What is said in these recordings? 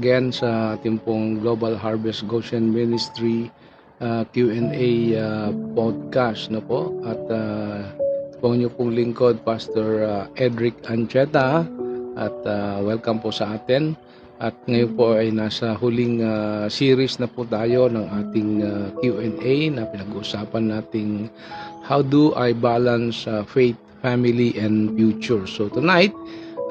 again sa ating Global Harvest Goshen Ministry uh, Q&A uh, podcast no po? At uh, po niyo pong lingkod Pastor uh, Edric Ancheta. At uh, welcome po sa atin. At ngayon po ay nasa huling uh, series na po tayo ng ating uh, Q&A na pinag-uusapan nating how do I balance uh, faith, family, and future. So tonight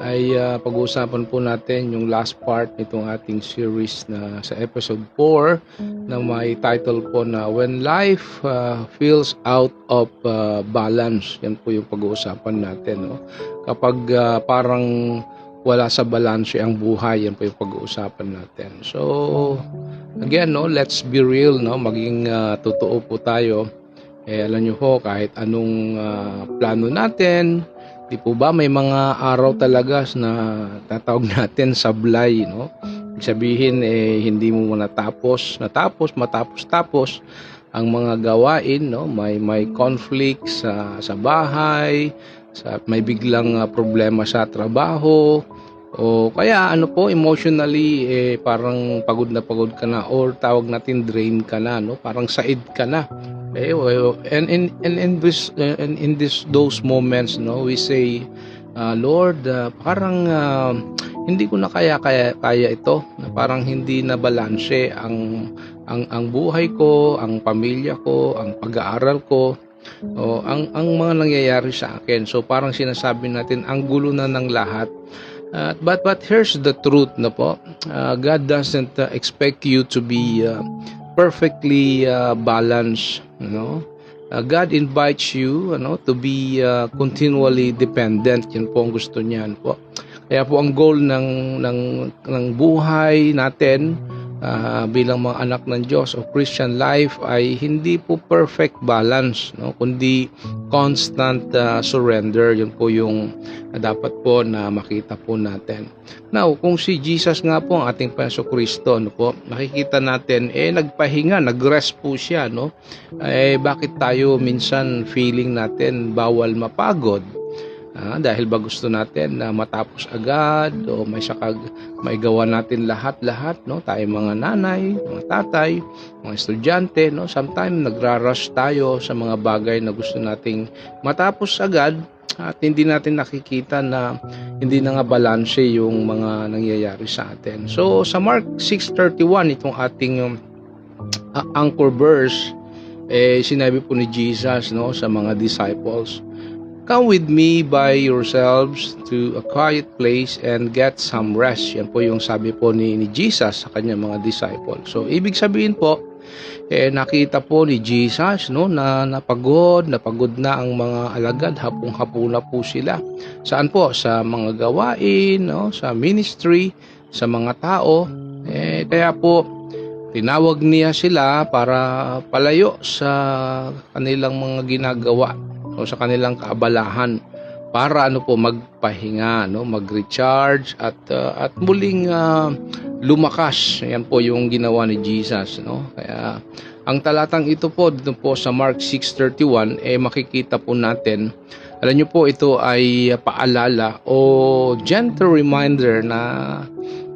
ay uh, pag-uusapan po natin yung last part nitong ating series na sa episode 4 na may title po na When Life uh, Feels Out of uh, Balance. Yan po yung pag-uusapan natin. No? Kapag uh, parang wala sa balance ang buhay, yan po yung pag-uusapan natin. So, again, no, let's be real, no, maging uh, totoo po tayo eh, alam nyo ho, kahit anong uh, plano natin, di po ba may mga araw talaga na tatawag natin sablay, no? Ibig sabihin, eh, hindi mo natapos, natapos, matapos, tapos ang mga gawain, no? May, may conflict sa, sa bahay, sa, may biglang uh, problema sa trabaho, o kaya ano po emotionally eh parang pagod na pagod ka na or tawag natin drain ka na no parang said ka na eh well, and in and in this uh, and in this those moments no we say uh, Lord uh, parang uh, hindi ko na kaya kaya kaya ito. Na parang hindi na balanse ang ang ang buhay ko ang pamilya ko ang pag-aaral ko o ang ang mga nangyayari sa akin. So parang sinasabi natin ang gulo na ng lahat. Uh, but but here's the truth na po. Uh, God doesn't uh, expect you to be uh, perfectly uh, balanced, you know. Uh, God invites you, ano, to be uh, continually dependent. Yan po ang gusto niyan po. Kaya po ang goal ng ng ng buhay natin uh, bilang mga anak ng Diyos o Christian life ay hindi po perfect balance, no, kundi constant uh, surrender. Yun po yung uh, dapat po na makita po natin. Now, kung si Jesus nga po ang ating Peso Kristo, no po, nakikita natin eh nagpahinga, nagrest po siya, no? Eh bakit tayo minsan feeling natin bawal mapagod? Ah, dahil ba gusto natin na matapos agad o may sakag may gawa natin lahat-lahat no tayo mga nanay, mga tatay, mga estudyante no sometimes nagrarush tayo sa mga bagay na gusto nating matapos agad at hindi natin nakikita na hindi na nga balanse yung mga nangyayari sa atin. So sa Mark 6:31 itong ating uh, anchor verse eh sinabi po ni Jesus no sa mga disciples Come with me by yourselves to a quiet place and get some rest. Yan po yung sabi po ni, ni Jesus sa kanyang mga disciples. So, ibig sabihin po, eh, nakita po ni Jesus no, na napagod, napagod na ang mga alagad, hapong-hapo na po sila. Saan po? Sa mga gawain, no, sa ministry, sa mga tao. Eh, kaya po, tinawag niya sila para palayo sa kanilang mga ginagawa o sa kanilang kaabalahan para ano po magpahinga no? Mag-recharge at uh, at muling uh, lumakas. Yan po yung ginawa ni Jesus no? Kaya ang talatang ito po dito po sa Mark 6:31 eh makikita po natin. Alam niyo po ito ay paalala o gentle reminder na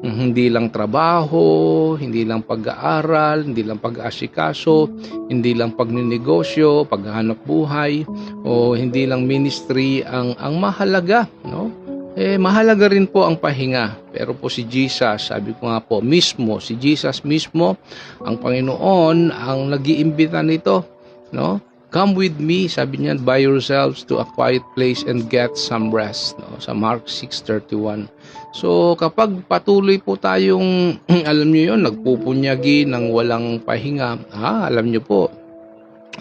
hindi lang trabaho, hindi lang pag-aaral, hindi lang pag-asikaso, hindi lang pagninegosyo, paghahanap buhay, o hindi lang ministry ang ang mahalaga, no? Eh mahalaga rin po ang pahinga. Pero po si Jesus, sabi ko nga po, mismo si Jesus mismo ang Panginoon ang nag-iimbita nito, no? Come with me, sabi niya, by yourselves to a quiet place and get some rest. No? Sa Mark 6.31. So, kapag patuloy po tayong, alam niyo yon nagpupunyagi ng walang pahinga, ah, alam niyo po,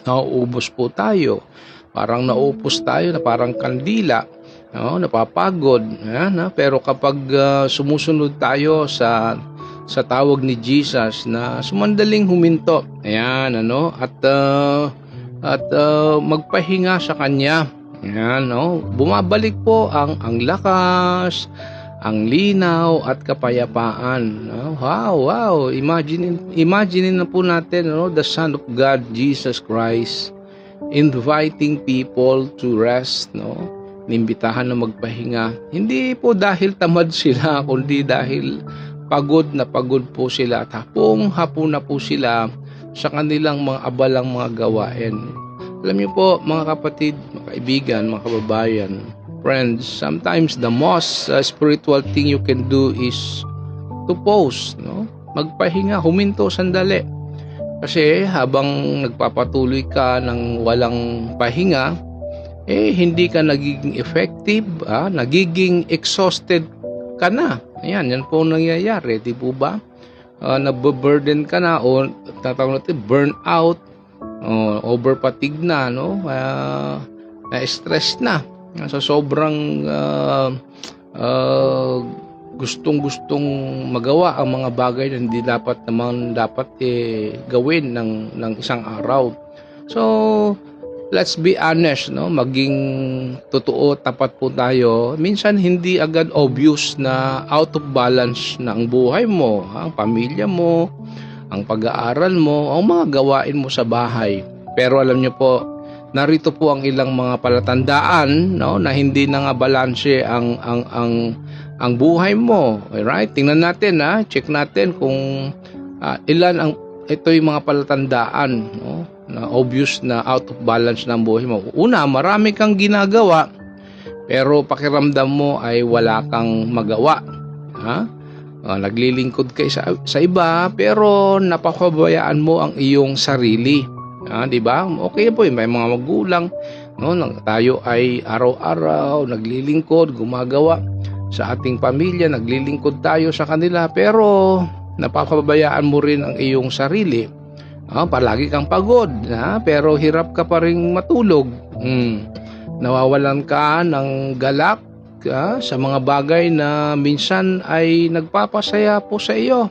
nauubos po tayo. Parang naupos tayo na parang kandila. No? Napapagod. Ayan, ha? Pero kapag uh, sumusunod tayo sa sa tawag ni Jesus na sumandaling huminto. Ayan, ano? At uh, at uh, magpahinga sa kanya. Yan, no? Bumabalik po ang ang lakas, ang linaw at kapayapaan. No? Wow, wow. Imagine imagine na po natin no, the Son of God, Jesus Christ. inviting people to rest, no? Inimbitahan na magpahinga. Hindi po dahil tamad sila, kundi dahil pagod na pagod po sila at hapong hapon na po sila sa kanilang mga abalang mga gawain. Alam niyo po, mga kapatid, mga kaibigan, mga kababayan, friends, sometimes the most uh, spiritual thing you can do is to pause, no? Magpahinga, huminto sandali. Kasi habang nagpapatuloy ka ng walang pahinga, eh hindi ka nagiging effective, ah, nagiging exhausted ka na. Ayan, yan po ang nangyayari, di po ba? Uh, nababurden ka na o tatawag natin burn out, o over fatigue na, no? Uh, na-stress na. Sa sobrang uh, uh, gustong-gustong magawa ang mga bagay na hindi dapat naman dapat eh, gawin ng, ng isang araw. So, let's be honest, no? Maging totoo, tapat po tayo. Minsan hindi agad obvious na out of balance na ang buhay mo, ang pamilya mo, ang pag-aaral mo, ang mga gawain mo sa bahay. Pero alam niyo po, narito po ang ilang mga palatandaan, no, na hindi na nga balanse ang ang ang ang buhay mo. Alright? Tingnan natin ha, check natin kung ah, ilan ang ito yung mga palatandaan, no? na obvious na out of balance ng buhay mo. Una, marami kang ginagawa pero pakiramdam mo ay wala kang magawa. Ha? Ah, naglilingkod ka sa, sa iba pero napapabayaan mo ang iyong sarili. Ah, 'di ba? Okay po, may mga magulang, no, tayo ay araw-araw naglilingkod, gumagawa sa ating pamilya, naglilingkod tayo sa kanila, pero napapabayaan mo rin ang iyong sarili. Ah, palagi kang pagod, ha? pero hirap ka pa ring matulog. Hmm. Nawawalan ka ng galak ah, sa mga bagay na minsan ay nagpapasaya po sa iyo.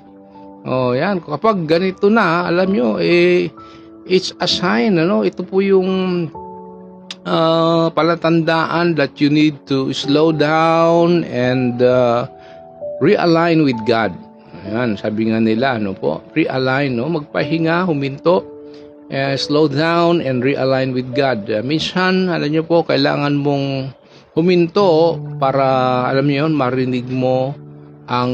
Oh, yan. Kapag ganito na, alam nyo, eh, it's a sign, ano? Ito po yung uh, palatandaan that you need to slow down and uh, realign with God. Ayan, sabi nga nila, ano po, realign, no? Magpahinga, huminto, eh, slow down and realign with God. Uh, minsan, alam niyo po, kailangan mong huminto para, alam niyo yun, marinig mo ang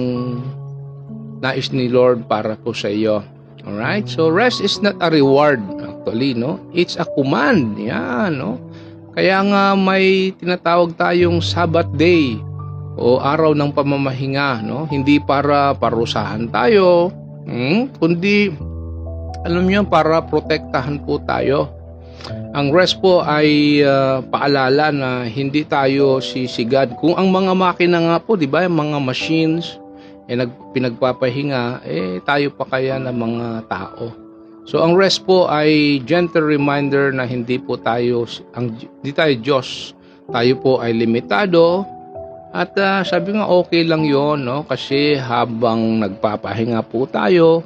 nais ni Lord para po sa iyo. Alright? So, rest is not a reward, actually, no? It's a command. Yan, no? Kaya nga may tinatawag tayong Sabbath day o araw ng pamamahinga, no? Hindi para parusahan tayo, hmm? kundi alam niyo para protektahan po tayo. Ang rest po ay uh, paalala na hindi tayo sisigad. Kung ang mga makina nga po, 'di ba, yung mga machines eh nag, pinagpapahinga, eh tayo pa kaya ng mga tao. So ang rest po ay gentle reminder na hindi po tayo ang hindi tayo Diyos. Tayo po ay limitado at uh, sabi nga okay lang 'yon no kasi habang nagpapahinga po tayo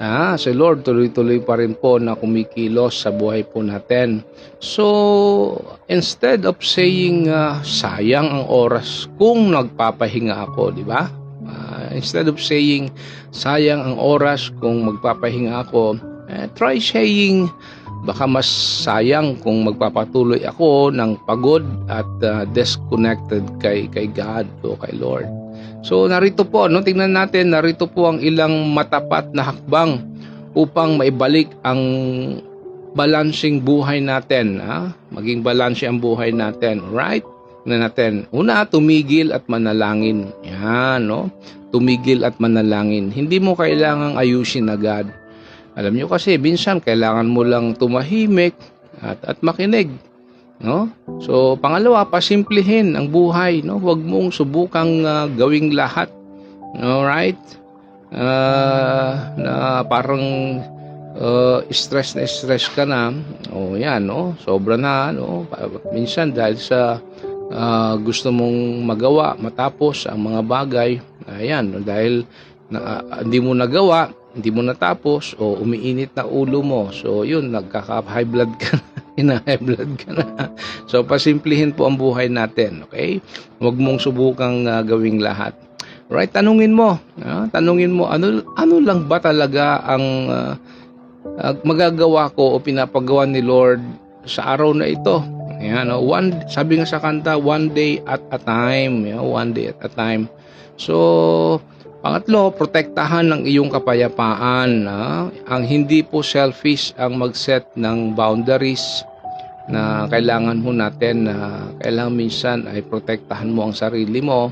ah, si Lord tuloy-tuloy pa rin po na kumikilos sa buhay po natin. So, instead of saying uh, sayang ang oras kung nagpapahinga ako, di ba? Uh, instead of saying sayang ang oras kung magpapahinga ako, eh, try saying baka mas sayang kung magpapatuloy ako ng pagod at uh, disconnected kay kay God o kay Lord. So narito po, no, tingnan natin, narito po ang ilang matapat na hakbang upang maibalik ang balancing buhay natin, ha? Maging balanse ang buhay natin, right? Na natin. Una, tumigil at manalangin. Yan, no? Tumigil at manalangin. Hindi mo kailangang ayusin agad. Alam nyo kasi, minsan kailangan mo lang tumahimik at, at makinig. No? So, pangalawa, pasimplihin ang buhay. No? Huwag mong subukang uh, gawing lahat. Alright? Uh, na parang uh, stress na stress ka na. O, yan, no? Sobra na, no? Minsan, dahil sa uh, gusto mong magawa, matapos ang mga bagay, ayan, dahil na, uh, hindi mo nagawa, hindi mo natapos, o umiinit na ulo mo. So, yun, nagkaka-high blood ka na ina-high blood ka na. So, pasimplihin po ang buhay natin, okay? Huwag mong subukang uh, gawing lahat. Right, tanungin mo, uh, tanungin mo, ano, ano lang ba talaga ang uh, uh, magagawa ko o pinapagawa ni Lord sa araw na ito. Ayan, no? one, sabi nga sa kanta, one day at a time. You know, one day at a time. So, pangatlo, protektahan ng iyong kapayapaan. Ha? Ang hindi po selfish ang mag-set ng boundaries na kailangan mo natin na kailangan minsan ay protektahan mo ang sarili mo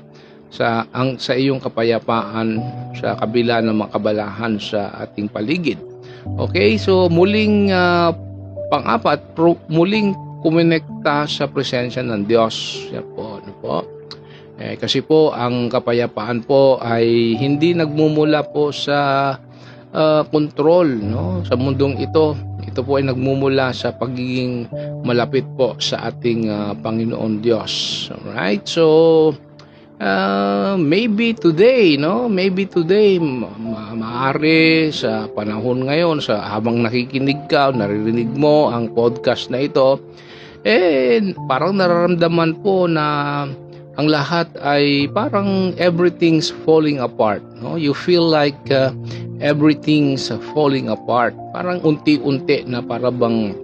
sa ang sa iyong kapayapaan sa kabila ng mga kabalahan sa ating paligid. Okay, so muling ah, pang-apat, pro- muling kumonekta sa presensya ng Diyos. Yan po, ano po? Eh, kasi po ang kapayapaan po ay hindi nagmumula po sa ah, control no sa mundong ito. Ito po ay nagmumula sa pagiging malapit po sa ating ah, Panginoon Diyos. Alright? So uh, maybe today, no? Maybe today ma- ma- sa panahon ngayon sa habang nakikinig ka, naririnig mo ang podcast na ito, eh parang nararamdaman po na ang lahat ay parang everything's falling apart, no? You feel like uh, everything's falling apart. Parang unti-unti na para bang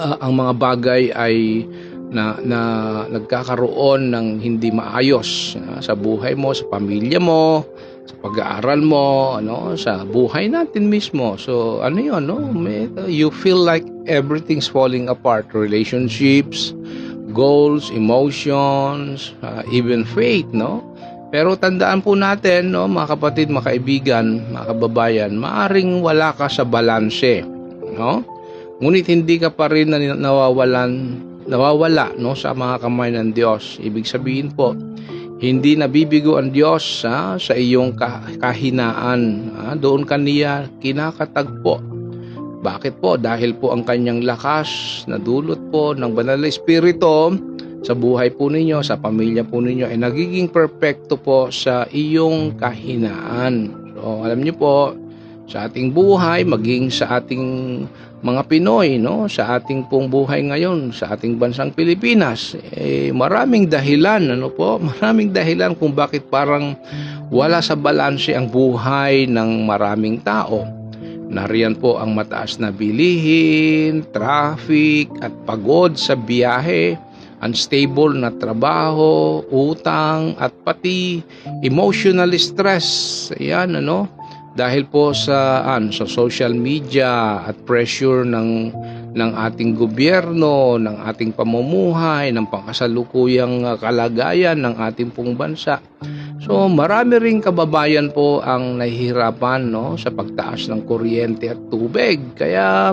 uh, ang mga bagay ay na, na nagkakaroon ng hindi maayos ah, sa buhay mo, sa pamilya mo, sa pag-aaral mo, ano, sa buhay natin mismo. So, ano 'yon, no? May, you feel like everything's falling apart, relationships, goals, emotions, ah, even faith, no? Pero tandaan po natin, no, mga kapatid, mga kaibigan, mga kababayan, maaring wala ka sa balanse, no? Ngunit hindi ka pa rin na- nawawalan nawawala no sa mga kamay ng Diyos. Ibig sabihin po, hindi nabibigo ang Diyos ha, sa iyong ka- kahinaan. Ha? Doon kaniya kinakatagpo. Bakit po? Dahil po ang kanyang lakas na dulot po ng banal na espiritu sa buhay po ninyo, sa pamilya po ninyo ay nagiging perpekto po sa iyong kahinaan. So, alam niyo po, sa ating buhay, maging sa ating mga Pinoy, no, sa ating pong buhay ngayon, sa ating bansang Pilipinas, eh, maraming dahilan, ano po, maraming dahilan kung bakit parang wala sa balanse ang buhay ng maraming tao. Nariyan po ang mataas na bilihin, traffic, at pagod sa biyahe, unstable na trabaho, utang, at pati emotional stress. Ayan, ano, dahil po sa ano sa social media at pressure ng ng ating gobyerno, ng ating pamumuhay, ng pangkasalukuyang uh, kalagayan ng ating pong bansa. So marami ring kababayan po ang nahihirapan no sa pagtaas ng kuryente at tubig. Kaya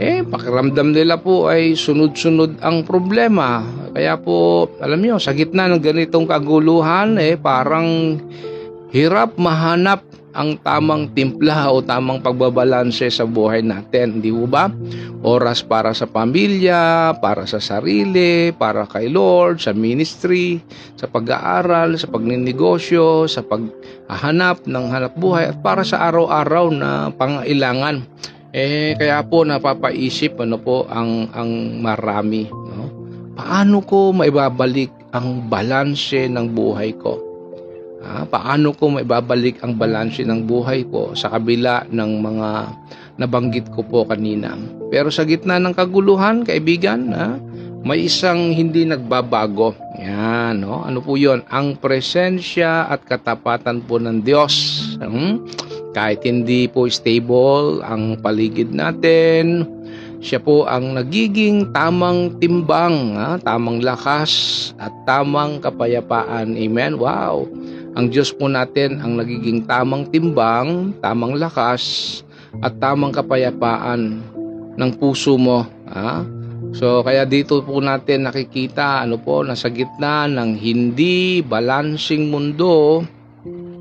eh pakiramdam nila po ay sunod-sunod ang problema. Kaya po alam niyo sa gitna ng ganitong kaguluhan eh parang hirap mahanap ang tamang timpla o tamang pagbabalanse sa buhay natin, di ba? Oras para sa pamilya, para sa sarili, para kay Lord, sa ministry, sa pag-aaral, sa pagninegosyo, sa paghahanap ng hanap buhay at para sa araw-araw na pangailangan. Eh kaya po napapaisip ano po ang ang marami, no? Paano ko maibabalik ang balanse ng buhay ko? Ah, paano ko maibabalik ang balanse ng buhay ko sa kabila ng mga nabanggit ko po kanina. Pero sa gitna ng kaguluhan, kaibigan, ah, may isang hindi nagbabago. Yan, no? Ano po 'yon? Ang presensya at katapatan po ng Diyos. Hmm? Kahit hindi po stable ang paligid natin, siya po ang nagiging tamang timbang, ha? tamang lakas at tamang kapayapaan. Amen? Wow! Ang Diyos po natin ang nagiging tamang timbang, tamang lakas, at tamang kapayapaan ng puso mo. Ha? So, kaya dito po natin nakikita, ano po, nasa gitna ng hindi balancing mundo,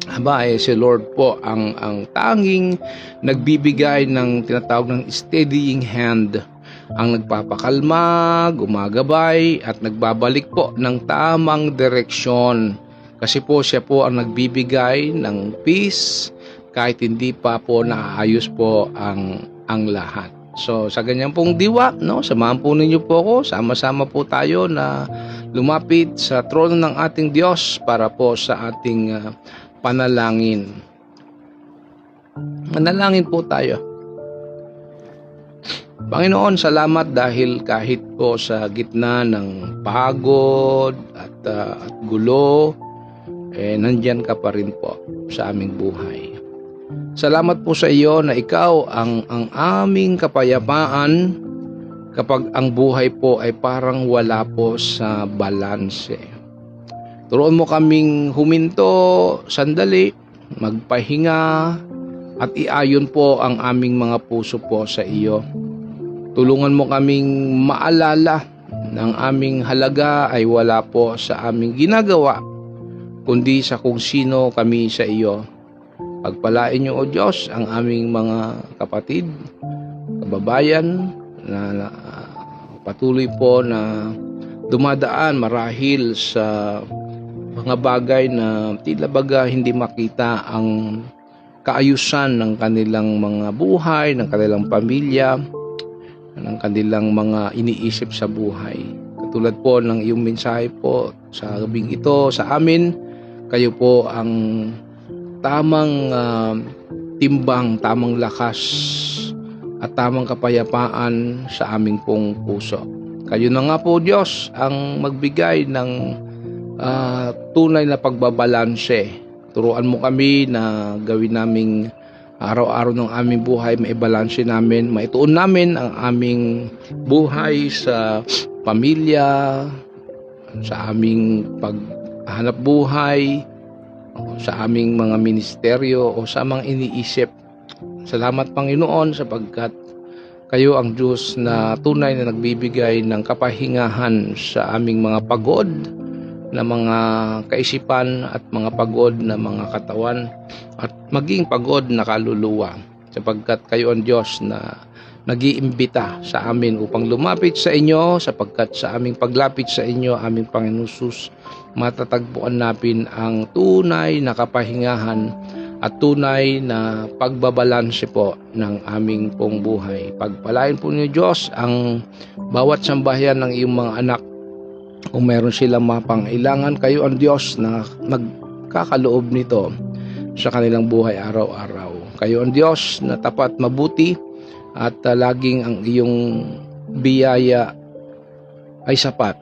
aba, eh, si Lord po ang, ang tanging nagbibigay ng tinatawag ng steadying hand ang nagpapakalma, gumagabay at nagbabalik po ng tamang direksyon kasi po siya po ang nagbibigay ng peace kahit hindi pa po naayos po ang ang lahat. So sa ganyan pong diwa, no, samahan po ninyo po ako, sama-sama po tayo na lumapit sa trono ng ating Diyos para po sa ating ah, panalangin. Manalangin po tayo. Panginoon, salamat dahil kahit po sa gitna ng pagod at, ah, at gulo, eh, nandyan ka pa rin po sa aming buhay. Salamat po sa iyo na ikaw ang, ang aming kapayapaan kapag ang buhay po ay parang wala po sa balanse. Turuan mo kaming huminto sandali, magpahinga, at iayon po ang aming mga puso po sa iyo. Tulungan mo kaming maalala ng aming halaga ay wala po sa aming ginagawa, kundi sa kung sino kami sa iyo. Pagpalain niyo o Diyos ang aming mga kapatid, kababayan na, na patuloy po na dumadaan marahil sa mga bagay na tila baga hindi makita ang kaayusan ng kanilang mga buhay, ng kanilang pamilya, ng kanilang mga iniisip sa buhay. Katulad po ng iyong mensahe po sa gabing ito sa amin, kayo po ang tamang ah, timbang, tamang lakas at tamang kapayapaan sa aming pong puso. Kayo na nga po Diyos ang magbigay ng ah, tunay na pagbabalanse. Turuan mo kami na gawin naming araw-araw ng aming buhay, maibalanse namin, maituon namin ang aming buhay sa pamilya, sa aming paghanap buhay, o sa aming mga ministeryo o sa mga iniisip. Salamat Panginoon sapagkat kayo ang Diyos na tunay na nagbibigay ng kapahingahan sa aming mga pagod na mga kaisipan at mga pagod na mga katawan at maging pagod na kaluluwa sapagkat kayo ang Diyos na nag-iimbita sa amin upang lumapit sa inyo sapagkat sa aming paglapit sa inyo aming Panginoon matatagpuan natin ang tunay na kapahingahan at tunay na pagbabalanse po ng aming pong buhay. Pagpalain po niyo Diyos ang bawat sambahayan ng iyong mga anak kung meron silang mga pangailangan, kayo ang Diyos na nagkakaloob nito sa kanilang buhay araw-araw. Kayo ang Diyos na tapat mabuti at uh, laging ang iyong biyaya ay sapat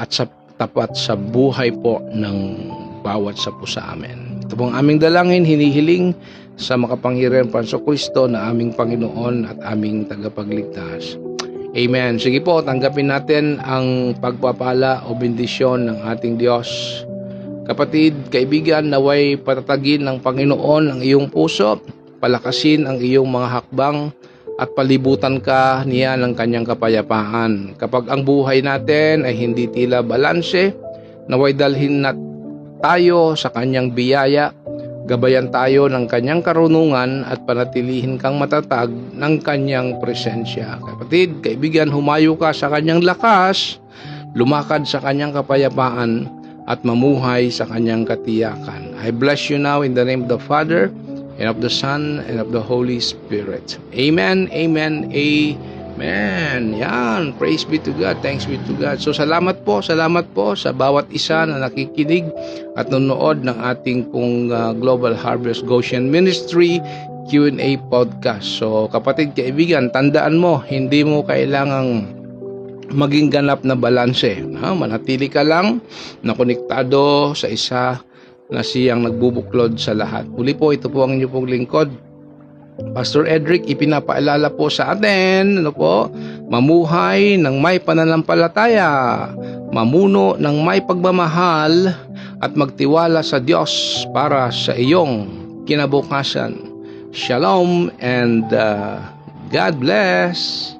at sa, tapat sa buhay po ng bawat sa po sa amin. Ito pong aming dalangin, hinihiling sa makapangyarihan Panso Kristo na aming Panginoon at aming tagapagligtas. Amen. Sige po, tanggapin natin ang pagpapala o bendisyon ng ating Diyos. Kapatid, kaibigan, naway patatagin ng Panginoon ang iyong puso, palakasin ang iyong mga hakbang, at palibutan ka niya ng kanyang kapayapaan. Kapag ang buhay natin ay hindi tila balanse, naway dalhin na tayo sa kanyang biyaya, gabayan tayo ng kanyang karunungan at panatilihin kang matatag ng kanyang presensya. Kapatid, kaibigan, humayo ka sa kanyang lakas, lumakad sa kanyang kapayapaan, at mamuhay sa kanyang katiyakan. I bless you now in the name of the Father, and of the Son, and of the Holy Spirit. Amen, amen, amen. Yan, praise be to God, thanks be to God. So salamat po, salamat po sa bawat isa na nakikinig at nanonood ng ating pong uh, Global Harvest Goshen Ministry Q&A podcast. So kapatid, kaibigan, tandaan mo, hindi mo kailangang maging ganap na balanse. Ha? Manatili ka lang na konektado sa isa na siyang nagbubuklod sa lahat. Muli po, ito po ang inyo pong lingkod. Pastor Edric, ipinapaalala po sa atin, ano po, mamuhay ng may pananampalataya, mamuno ng may pagmamahal, at magtiwala sa Diyos para sa iyong kinabukasan. Shalom and uh, God bless.